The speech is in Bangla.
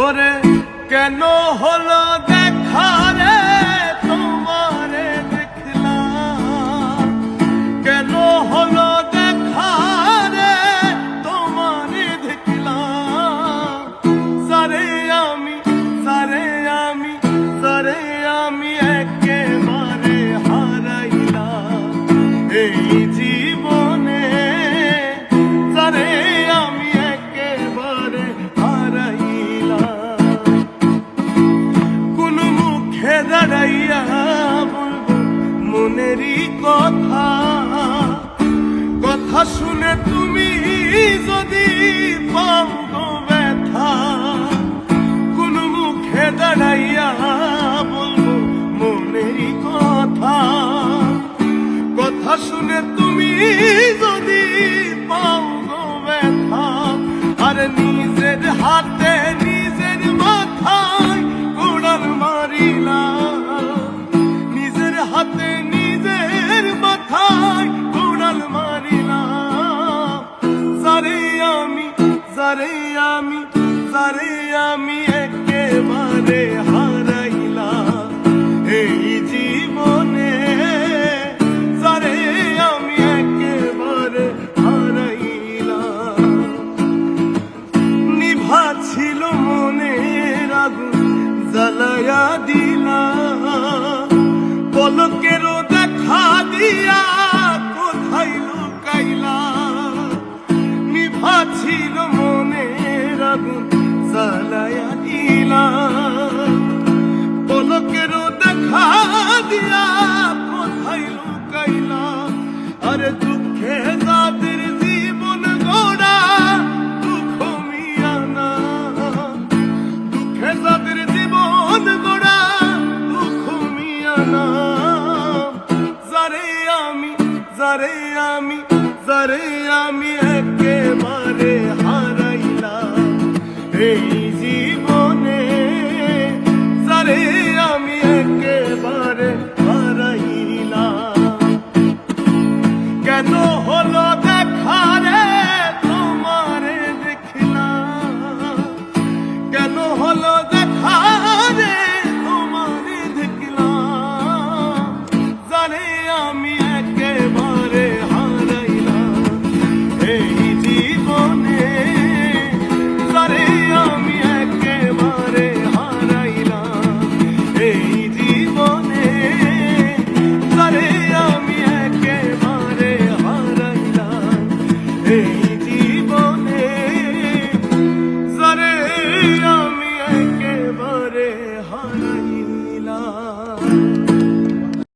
ওরে কেন হলো দাঁড়াইয়া বলব মনেরই কথা কথা শুনে তুমি যদি পাও পলকেরও দেখা দিয়া কোথায় লুকাইলা? নিভা ছিল মনের আগুন, জ্বালায়া দিলা। পলকেরও দেখা দিয়া কোথায় লুকাইলা? আরে দুঃখে যাদের যারে আমি একেবারে হারাইলাম। এই জীবনে যারে আমি একেবারে হারাইলাম। কেন হলো দেখা রে তোমারে দেখলাম। কেন হলো দেখা